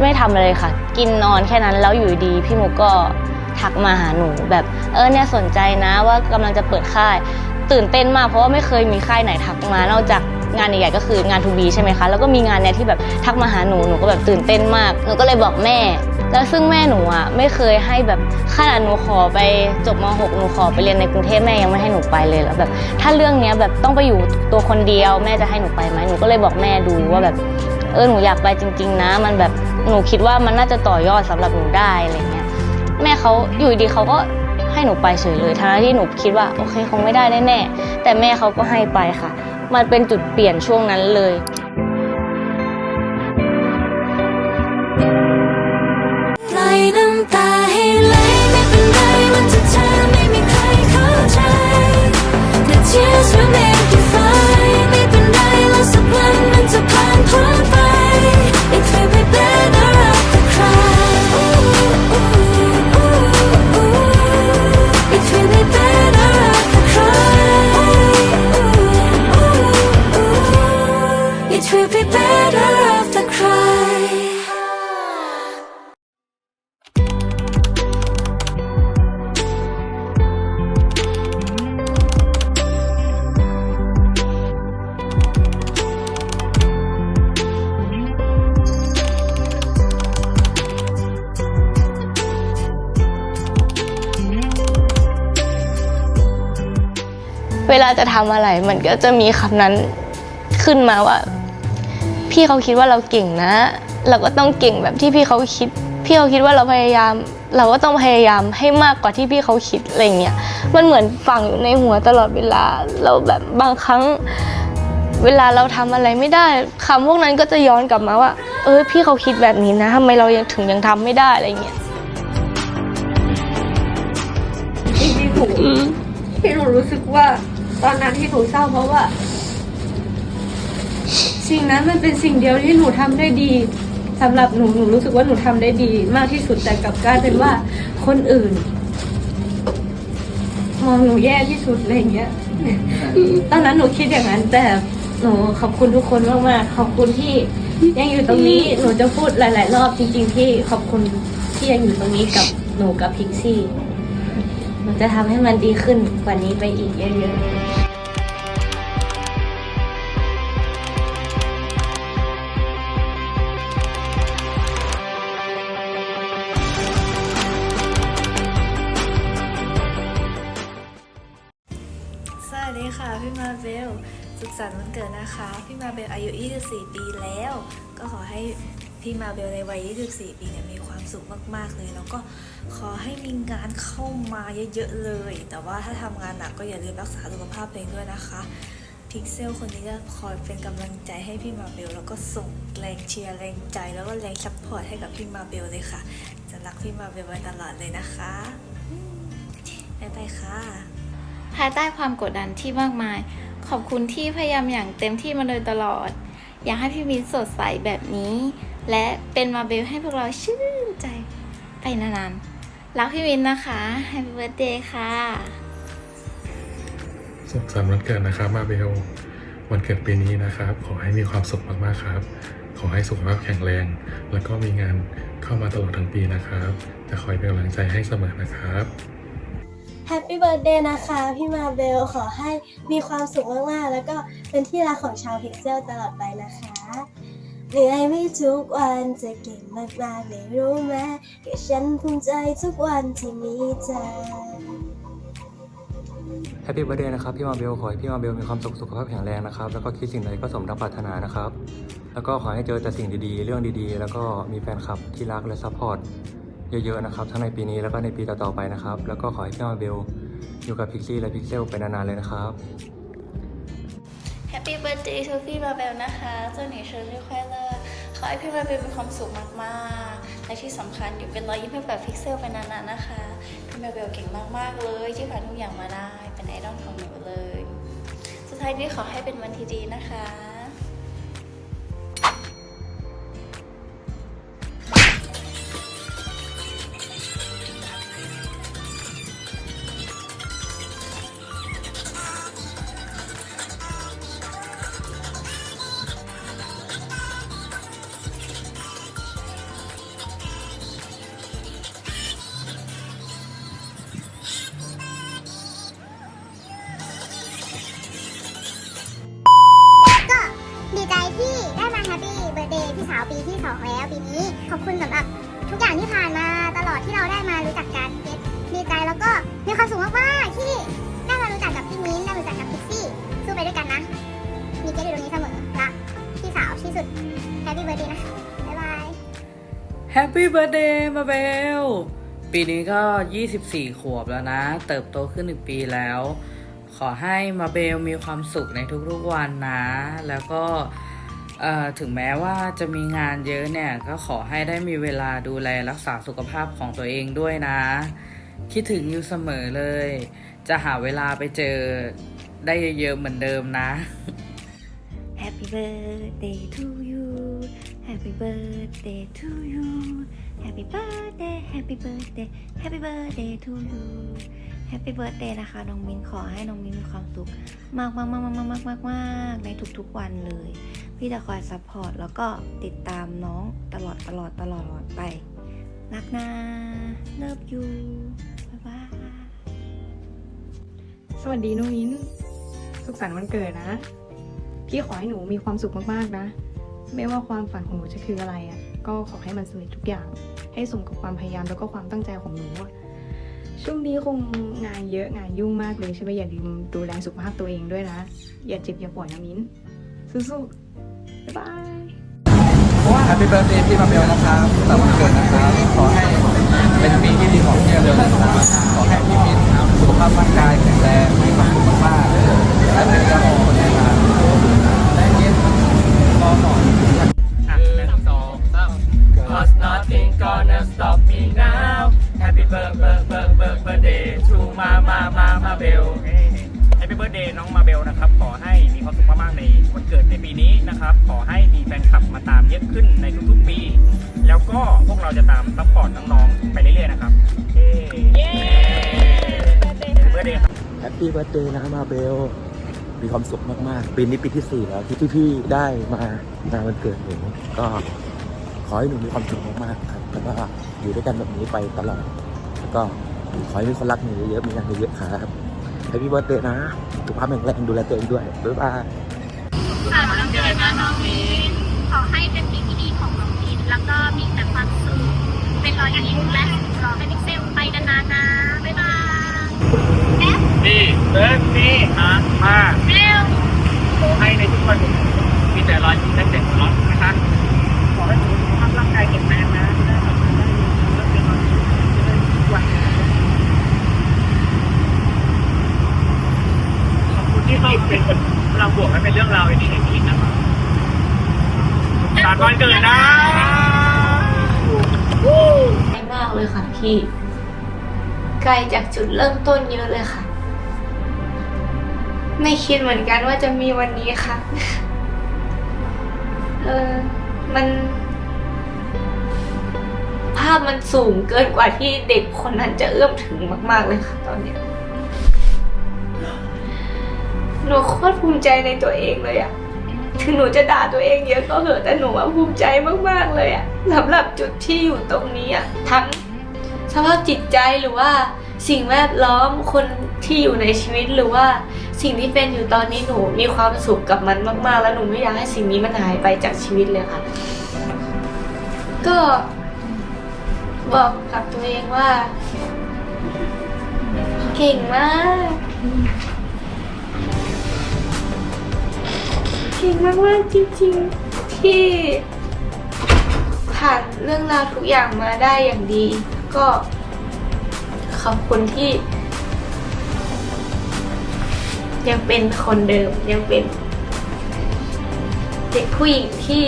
ไม่ทำอะไรค่ะ กินนอนแค่นั้นแล้วอยู่ดีพี่มุกก็ทักมาหาหนูแบบเออเนี่ยสนใจนะว่ากำลังจะเปิดค่าย ตื่นเต้นมากเพราะว่าไม่เคยมีค่ายไหนทักมานอกจากงานใหญ่ๆก็คืองานทูบีใช่ไหมคะแล้วก็มีงานเนี่ยที่แบบทักมาหาหนูหนูก็แบบตื่นเต้นมากหนูก็เลยบอกแม่ แล้วซึ่งแม่หนูอะไม่เคยให้แบบขนาดหนูขอไปจบม .6 หนูขอไปเรียนในกรุงเทพแม่ยังไม่ให้หนูไปเลยแล้วแบบถ้าเรื่องเนี้ยแบบต้องไปอยู่ตัวคนเดียวแม่จะให้หนูไปไหมหนูก็เลยบอกแม่ดูว่าแบบ เออหนูอยากไปจริง ๆ นะ มันแบบหนูคิดว่ามันน่าจะต่อยอดสำหรับหนูได้อะไรเงี้ยแม่เขาอยู่ดีเขาก็ให้หนูไปเฉยเลยทั้งที่หนูคิดว่าโอเคคงไม่ได้แน่ๆแต่แม่เขาก็ให้ไปค่ะ มันเป็นจุดเปลี่ยนช่วงนั้นเลย จะทำอะไรมันก็จะมีคำนั้นขึ้นมาว่า พี่เขาคิดว่าเราเก่งนะ เราก็ต้องเก่งแบบที่พี่เขาคิด พี่เขาคิดว่าเราพยายาม เราก็ต้องพยายามให้มากกว่าที่พี่เขาคิดอะไรเงี้ยมันเหมือนฝังอยู่ในหัวตลอดเวลาเราแบบบางครั้งเวลาเราทำอะไรไม่ได้คำพวกนั้นก็จะย้อนกลับมาว่า เออพี่เขาคิดแบบนี้นะทำไมเรายังถึงยังทำไม่ได้อะไรเงี้ยจริงๆหนูที่หนูรู้สึกว่า ตอนนั้นที่หนูเศร้าเพราะว่า สิ่งนั้นมันเป็นสิ่งเดียวที่หนูทำได้ดีสำหรับหนูหนูรู้สึกว่าหนูทำได้ดี มากที่สุดแต่กลับกลายเป็นว่าคนอื่น มองหนูแย่ที่สุดอะไรอย่างเงี้ยตอนนั้นหนูคิดอย่างนั้น แต่หนูขอบคุณทุกคนมากๆขอบคุณที่ยังอยู่ตรงนี้หนูจะพูดหลาย ๆ รอบจริง ๆ ที่ขอบคุณที่ยังอยู่ตรงนี้กับหนูกับพิกซี่ หนูจะทำให้มันดีขึ้นกว่านี้ไปอีกเยอะๆ สวัสดีค่ะ พี่มาเบล สุขสันต์วันเกิดนะคะ พี่มาเบลอายุ 24 ปีแล้ว ก็ขอให้ พี่มาเบลในวัย 24 ปีเนี่ยมีความสุขมาก ๆ เลย แล้วก็ขอให้มีงานเข้ามาเยอะ ๆ เลย แต่ว่าถ้าทำงานหนักก็อย่าลืมรักษาสุขภาพตัวเองด้วยนะคะพิกเซลคนนี้จะคอยเป็นกำลังใจให้พี่มาเบลแล้วก็ส่งแรงเชียร์แรงใจแล้วก็แรงซัพพอร์ตให้กับพี่มาเบลเลยค่ะ จะรักพี่มาเบลไว้ตลอดเลยนะคะบ๊ายบายค่ะ ภายใต้ความกดดันที่มากมาย ขอบคุณที่พยายามอย่างเต็มที่มาโดยตลอด อยากให้พี่มิ้นสดใสแบบนี้ และเป็นมาเบลให้พวกเราชื่นใจไปนานๆรักพี่มิ้นนะคะ Happy Birthday ค่ะสุขสันต์วันเกิดนะครับมาเบลวันเกิดปีนี้นะครับ ขอให้มีความสุขมากๆครับ ขอให้สุขภาพแข็งแรง แล้วก็มีงานเข้ามาตลอดทั้งปีนะครับ จะคอยเป็นกำลังใจให้เสมอนะครับ แฮปปี้เบิร์ดเดย์นะคะ พี่มาเบลขอให้มีความสุขมาก ๆ แล้วก็เป็นที่รักของชาวพิกเซลตลอดไปนะคะเหนื่อยไม่ทุกวันจะเก่งมาก ๆ ไม่รู้ไหมแค่ฉันภูมิใจทุกวันที่มีเธอแฮปปี้เบ t ร์เดย์นะครับพี่มาเบลขอให้พี่มาเบลมีความสุขสุขภาพแข็งแรงนะครับ แล้วก็คิดสิ่งใดก็สมดังปรารถนานะครับ แล้วก็ขอให้เจอแต่สิ่งดีๆ เรื่องดีๆ แล้วก็มีแฟนคลับที่รักและซัพพอร์ต เยอะๆนะครับ ทั้งในปีนี้แล้วก็ในปีต่อๆไปนะครับ แล้วก็ขอให้พี่มาเบลอยู่กับพิกซี่และพิกเซลไปนานๆเลยนะครับ Happy birthday to พี่มาเบลนะคะเจ้าหนิงเชอรี่ควายเลอร์ขอให้พี่มาเบลมีความสุขมากๆ และที่สำคัญอยู่เป็นรอยยิ้มให้แบบพิกเซลไปนานๆนะคะ พี่มาเบลเก่งมากๆเลย ที่ผ่านทุกอย่างมาได้ เป็นไอดอลของหนูเลย สุดท้ายนี้ขอให้เป็นวันที่ดีนะคะ ย์พี่สาวแล้วปีนี้ ขอบคุณสำหรับทุกอย่างที่ผ่านมาตลอดที่เราได้มารู้จักกันเกดดีใจแล้วก็มีความสุขมากๆที่ได้มารู้จักกับพี่มิ้นได้รู้จักกับพิกซี่สู้ไปด้วยกันนะ มีเกดอยู่ตรงนี้เสมอรักพี่สาวที่สุดแฮปปี้เบ t ร์ a เดย์นะคะบ๊ายบายแฮปปี้เบิร์ดเดย์มาเบลปีนี้ก็ 24 ขวบแล้วนะ เติบโตขึ้นหนึ่งปีแล้ว ขอให้มาเบลมีความสุขในทุกๆวันนะ แล้วก็ ถึงแม้ว่าจะมีงานเยอะเนี่ย ก็ขอให้ได้มีเวลาดูแลรักษาสุขภาพของตัวเองด้วยนะ คิดถึงอยู่เสมอเลย จะหาเวลาไปเจอได้เยอะๆเหมือนเดิมนะ Happy birthday to you Happy birthday to you Happy birthday Happy birthday Happy birthday to you แฮปปี้เบิร์ดเดย์นะคะน้องมินขอให้น้องมินมีความสุขมากมากมากมากมากมากมากในทุกๆวันเลย พี่จะคอยซัพพอร์ตแล้วก็ติดตามน้องตลอดตลอดตลอดไปรักนะเลิฟยูบ๊ายบายสวัสดีน้องมินสุขสันต์วันเกิดนะ พี่ขอให้หนูมีความสุขมากๆนะ ไม่ว่าความฝันของหนูจะคืออะไรอะก็ขอให้มันสำเร็จทุกอย่าง ให้สมกับความพยายามแล้วก็ความตั้งใจของหนูอะ ช่วงนี้คงงานเยอะงานยุ่งมากเลยใช่ไหมอย่าลืมดูแลสุขภาพตัวเองด้วยนะ อย่าเจ็บอย่าป่วยนะมิ้นสู้ๆบ๊ายบายแฮปปี้เบิร์ดเดย์พี่มาเบลนะครับแต่วันเกิดนะครับ ขอให้เป็นปีที่ดีของพี่มาเบลนะครับขอให้พี่มิ้นสุขภาพร่างกายแข็งแรงมีความสุขมากๆและเป็นเรื่องของคนในงานและเย็นก็หน่อย Cause nothing gonna stop me now Happy birthday มามามามาเบล Happy birthday น้องมาเบลนะครับ ขอให้มีความสุขมากๆในวันเกิดในปีนี้นะครับ ขอให้มีแฟนคลับมาตามเยอะขึ้นในทุกๆปี แล้วก็พวกเราจะตามซัพพอร์ตน้องๆไปเรื่อยๆนะครับเย้ Happy birthday ครับแฮปปี้เบิร์ดเดย์นะครับมาเบลมีความสุขมากๆ ปีนี้ปีที่ 4 แล้วที่พี่ๆได้มางานวันเกิดหนูก็ขอให้หนูมีความสุขมากๆครับแล้วก็อยู่ด้วยกันแบบนี้ไปตลอดแล้วก็ ขอให้มีคนรักหนูเยอะๆมีงานเยอะๆครับแฮปปี้เบิร์ดเดย์นะสุขภาพแข็งแรงดูแลตัวเองด้วยบ๊ายบายค่ะวันเกิดนะน้องมินขอให้เป็นปีที่ดีของน้องมินแล้วก็มีแต่ความสุขเป็นรอยยิ้มและรอให้พิกเซลไปนานๆนะบ๊ายบายนี่เบิร์ดนี่มามาเร็ว ขอให้ในทุกวันมีแต่รอยยิ้มและเสียงหัวเราะนะคะขอให้หนูสุขภาพร่างกายแข็งแรงนะได้ทำงานได้ดีและเป็นรอยยิ้มได้ทุกวันขอบคุณที่เข้าเป็นพลังบวกและเป็นเรื่องราวดีๆอย่างนี้นะครับสุขสันต์วันเกิดนะ ไม่มาก เลยค่ะพี่ ไกลจากจุดเริ่มต้นเยอะเลยค่ะ ไม่คิดเหมือนกันว่าจะมีวันนี้ค่ะ เออ มัน ภาพมันสูงเกินกว่าที่เด็กคนนั้นจะเอื้อมถึงมาก ๆ เลยค่ะ ตอนเนี้ยหนูโคตรภูมิใจในตัวเองเลยอะถึงหนูจะด่าตัวเองเยอะก็เหอะแต่หนูอะภูมิใจมากๆเลยอะสำหรับจุดที่อยู่ตรงนี้อะทั้ง สภาพจิตใจหรือว่าสิ่งแวดล้อมคนที่อยู่ในชีวิตหรือว่าสิ่งที่เป็นอยู่ตอนนี้หนูมีความสุขกับมันมาก ๆ แล้วหนูไม่อยากให้สิ่งนี้มันหายไปจากชีวิตเลยค่ะ ก็บอกกับตัวเองว่า เก่งมาก เก่งมาก ๆ จริง ๆ ที่ผ่านเรื่องราวทุกอย่างมาได้อย่างดี ก็ขอบคุณที่ ยังเป็นคนเดิมยังเป็น เด็กผู้หญิงที่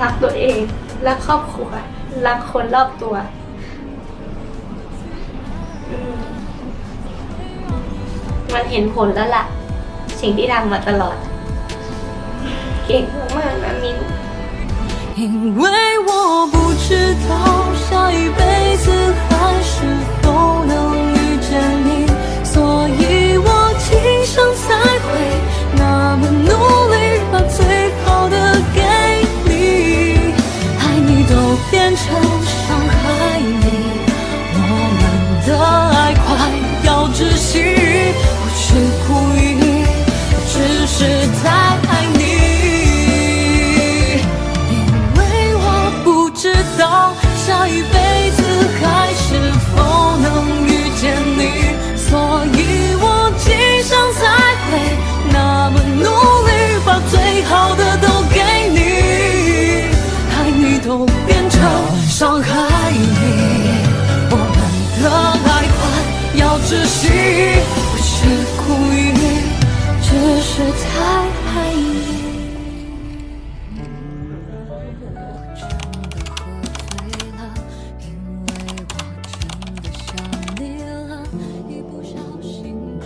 รักตัวเอง รักครอบครัว รักคนรอบตัวอืมมันเห็นผลแล้วล่ะ สิ่งที่ทำมาตลอด เก่งมากๆนะมิ้น 因为我不知道下 一杯。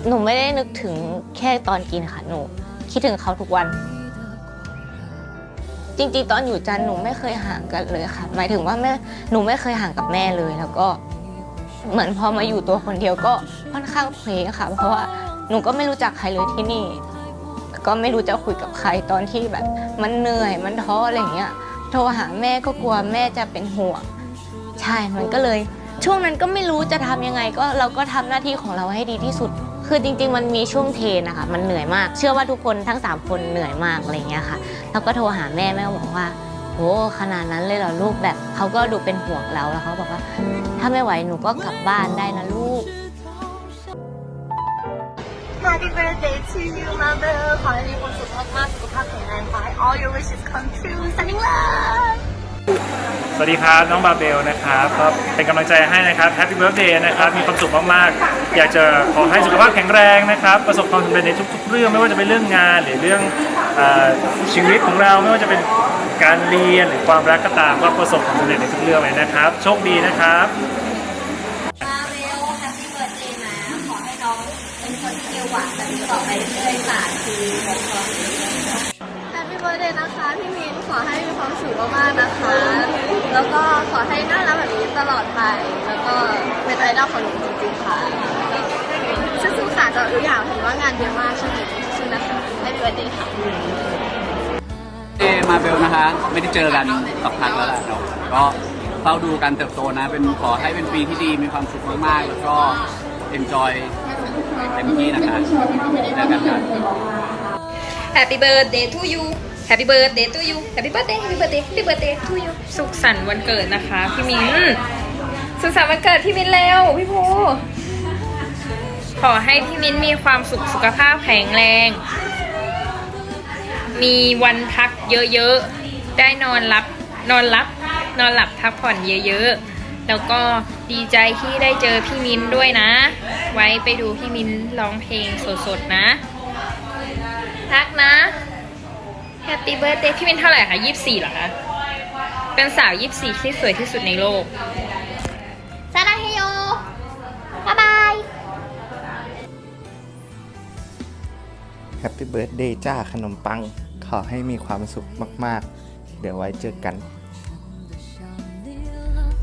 หนูไม่ได้นึกถึงแค่ตอนกินค่ะหนู คิดถึงเขาทุกวัน จริงๆ ตอนอยู่จันหนูไม่เคยห่างกันเลยค่ะ หมายถึงว่าแม่หนูไม่เคยห่างกับแม่เลยแล้วก็ เหมือนพอมาอยู่ตัวคนเดียวก็ค่อนข้างเคว้งค่ะ เพราะว่าหนูก็ไม่รู้จักใครเลยที่นี่ ก็ไม่รู้จะคุยกับใครตอนที่แบบ มันเหนื่อยมันท้ออะไรอย่างเงี้ย โทรหาแม่ก็กลัวแม่จะเป็นห่วงใช่มันก็เลย ช่วงนั้นก็ไม่รู้จะทำยังไงก็เราก็ทำหน้าที่ของเราให้ดีที่สุด คือจริง ๆ มันมีช่วงเทรนนะคะมันเหนื่อยมาก เชื่อว่าทุกคนทั้ง 3 คนเหนื่อยมากอะไรเงี้ยค่ะ แล้วก็โทรหาแม่แม่ก็บอกว่าโหขนาดนั้นเลยเหรอลูกแบบเขาก็ดูเป็นห่วงเราแล้วเขาบอกว่า ถ้าไม่ไหวหนูก็กลับบ้านได้นะลูก Happy birthday to you, mother ขอให้มีความสุขมากๆสุขภาพแข็งแรงขอให้ all your wishes come true sending love สวัสดีครับน้องบาเบลนะครับก็เป็นกำลังใจให้นะครับแฮปปี้เบิร์ a เดย์นะครับมีความสุขมากๆ อยากจะขอให้สุขภาพแข็งแรงนะครับ ประสบความสำเร็จในทุก ๆ เรื่อง ไม่ว่าจะเป็นเรื่องงานหรือเรื่องเออชีวิตของเราไม่ว่าจะเป็นการเรียนหรือความรักก็ตามก็ประสบความสำเร็จในทุกเรื่องเลยนะครับ โชคดีนะครับ มาเบลแฮปปี้เบิร์ดเดย์นะขอให้น้องเป็นคนที่เกี่ยวหวานแบบนี้ต่อไปเรื่อยๆค่ะคือแบบขอ เบิร์ดเดย์นะคะพี่มิ้นขอให้มีความสุขมากๆนะคะ แล้วก็ขอให้น่ารักแบบนี้ตลอดไป แล้วก็เป็นไอดอลของหนูจริงๆค่ะสู้ๆค่ะจะทุกอย่างเห็นว่างานเยอะมากช่วงนี้สู้ๆนะคะแฮปปี้เบิร์ดเดย์ค่ะเอมาเบลนะคะ ไม่ได้เจอกันสักพักแล้วแหละเนาะก็เฝ้าดูการเติบโตนะ เป็นขอให้เป็นปีที่ดีมีความสุขมากๆ แล้วก็ enjoy เต็มที่นะคะเจอกันค่ะ Happy birthday to you Happy birthday to you Happy birthday Happy birthday Happy birthday to you สุขสันต์วันเกิดนะคะพี่มิ้นสุขสันต์วันเกิดพี่มิ้นเร็วพี่ภูขอให้พี่มิ้นมีความสุขสุขภาพแข็งแรง มีวันพักเยอะๆ ได้นอนรับนอนรับนอนหลับพักผ่อนเยอะๆ แล้วก็ดีใจที่ได้เจอพี่มิ้นด้วยนะ ไว้ไปดูพี่มิ้นร้องเพลงสดๆนะรักนะแฮ ปปี้เบิร์ดเดย์พี่มิ้นเท่าไหร่คะยี่สิบสี่เหรอคะเป็นสาวยี่สิบสี่ที่สวยที่สุดในโลกซาดาเฮโยบ๊ายบายแฮปปี้เบิร์ดเดย์จ้าขนมปัง ขอให้มีความสุขมาก ๆ เดี๋ยวไว้เจอกัน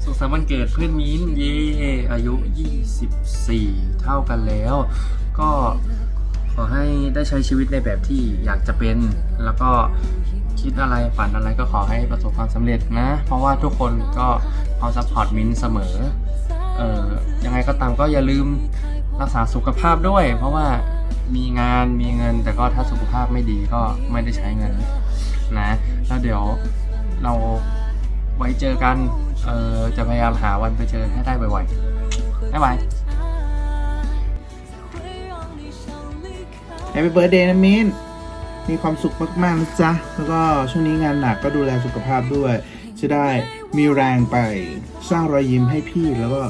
สุขสันต์วันเกิดเพื่อนมิ้นเย่อายุ 24 เท่ากันแล้ว ก็ ขอให้ได้ใช้ชีวิตในแบบที่อยากจะเป็น แล้วก็คิดอะไรฝันอะไรก็ขอให้ประสบความสำเร็จนะ เพราะว่าทุกคนก็เอาซัพพอร์ตมินเสมอเออยังไงก็ตามก็อย่าลืมรักษาสุขภาพด้วย เพราะว่ามีงานมีเงิน แต่ก็ถ้าสุขภาพไม่ดีก็ไม่ได้ใช้เงินนะแล้วเดี๋ยวเราไว้เจอกันเออจะพยายามหาวันไปเจอให้ได้บ่อยๆบ๊ายบาย ปปี้เบิร์ดเดย์นะมินมีความสุขมากๆนะจ๊ะ แล้วก็ช่วงนี้งานหนักก็ดูแลสุขภาพด้วย จะได้มีแรงไปสร้างรอยยิ้มให้พี่แล้วก็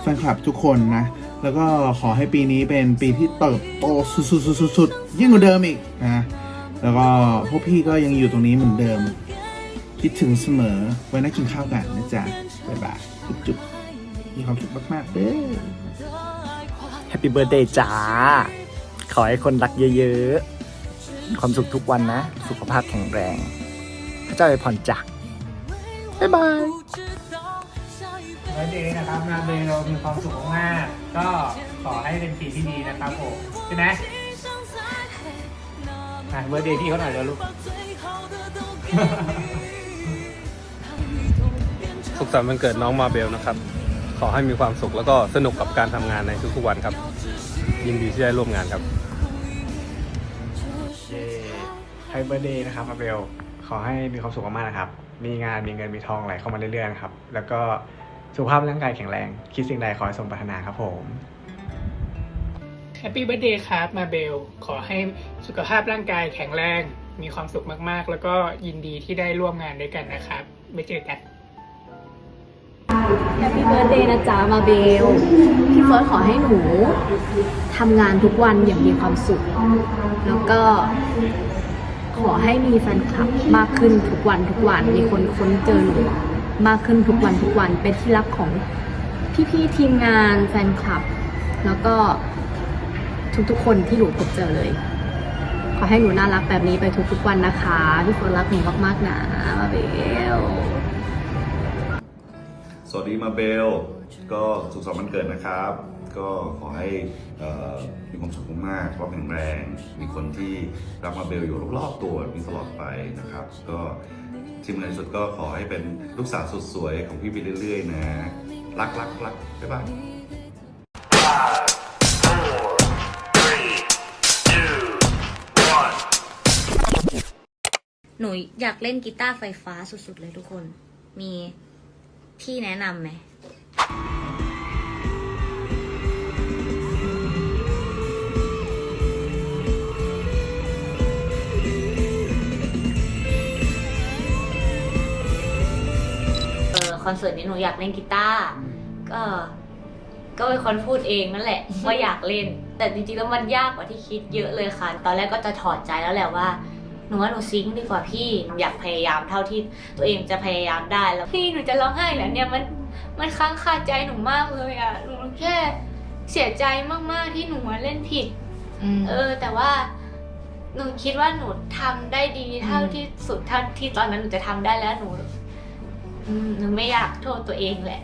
แฟนคลับทุกคนนะ แล้วก็ขอให้ปีนี้เป็นปีที่เติบโตสุดๆๆยิ่งกว่าเดิมอีกนะ แล้วก็พวกพี่ก็ยังอยู่ตรงนี้เหมือนเดิม คิดถึงเสมอไว้นักกินข้าวกันนะจ๊ะบ๊ายบายจุ๊บๆมีความสุขมากๆเด้อแฮปปี้เบิร์ดเดย์จ้า ขอให้คนรักเยอะๆมีความสุขทุกวันนะ สุขภาพแข็งแรง พระเจ้าอวยพรจักบ๊ายบายเบอร์เดย์นะครับมาเบลมีความสุขมากๆก็ขอให้เป็นปีที่ดีนะครับผมใช่ไหมอะเบอร์เดย์พี่เขาหน่อยเร็วลูก สุขสันต์วันเกิดน้องมาเบลนะครับ ขอให้มีความสุขแล้วก็สนุกกับการทำงานในทุกๆวันครับ ยินดีที่ได้ร่วมงานครับ ไฮเบอร์เดย์นะครับมาเบลขอให้มีความสุขมากๆนะครับ มีงานมีเงินมีทองไหลเข้ามาเรื่อยๆนะครับ แล้วก็สุขภาพร่างกายแข็งแรง คิดสิ่งใดขอให้สมปรารถนาครับผมแฮปปี้เบ t ร์ a เดย์ครับมาเบลขอให้สุขภาพร่างกายแข็งแรง มีความสุขมากๆ แล้วก็ยินดีที่ได้ร่วมงานด้วยกันนะครับไว้เจอกัน แฮปปี้เบิร์ดเดย์นะจ๊ะมาเบล พี่เฟิร์สขอให้หนูทำงานทุกวันอย่างมีความสุข แล้วก็ ขอให้มีแฟนคลับมากขึ้นทุกวันทุกวัน มีคนค้นเจอหนูมากขึ้นทุกวันทุกวัน เป็นที่รักของพี่ๆทีมงานแฟนคลับ แล้วก็ทุกๆคนที่หนูพบเจอเลย ขอให้หนูน่ารักแบบนี้ไปทุกๆวันนะคะพี่เฟิร์สรักหนูมากๆนะมาเบล สวัสดีมาเบล ก็สุขสันต์วันเกิดนะครับ ก็ขอให้มีความสุขมากๆสุขภาพแข็งแรง มีคนที่รักมาเบลอยู่รอบๆตัวแบบนี้ตลอดไปนะครับ ก็ที่สำคัญที่สุดก็ขอให้เป็นลูกสาวสุดสวยของพี่ไปเรื่อยๆนะ รักรักรักบ๊ายบาย หนูอยากเล่นกีตาร์ไฟฟ้าสุดๆเลยทุกคน มีที่แนะนำไหม ออคอนเสิร์ตนี้หนูอยากเล่นกีตาร์ก็ก็เป็นคนพูดเองนั่นแหละว่าอยากเล่น แต่จริงๆแล้วมันยากกว่าที่คิดเยอะเลยค่ะ ตอนแรกก็จะถอดใจแล้วแหละว่าหนูว่าหนูซิงค์ดีกว่าพี่อยากพยายามเท่าที่ตัวเองจะพยายามได้แล้วพี่หนูจะร้องไห้แล้วเนี่ยมันมันค้างคาใจหนูมากเลยอะหนูแค่เสียใจมากๆที่หนูเล่นผิดเออ แต่ว่าหนูคิดว่าหนูทำได้ดีเท่าที่สุดเท่าที่ตอนนั้นหนูจะทำได้แล้วหนู อืมหนูไม่อยากโทษตัวเองแหละ